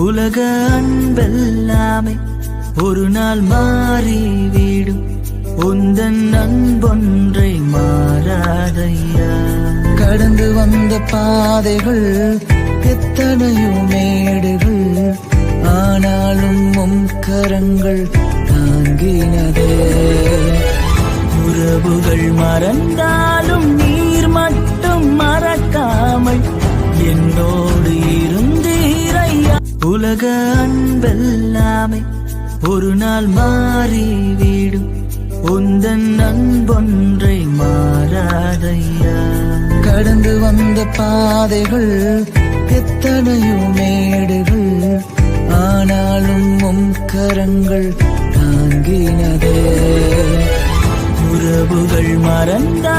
உலக அன்பெல்லாமே ஒரு நாள் மாறிவிடும் உந்தன் அன்பொன்றை மாறாதையா? கடந்து வந்த பாதைகள் எத்தனையோ மேடுகள் ஆனாலும் உம் கரங்கள் தாங்கினதே. உறவுகள் மறந்தாலும் உலக அன்பெல்லாமே ஒரு நாள் மாறிவிடும் உந்தன் அன்பொன்றை மாறாதையா? கடந்து வந்த பாதைகள் எத்தனையோ மேடுகள் ஆனாலும் உம் கரங்கள் தாங்கினதே. உறவுகள் மறந்தா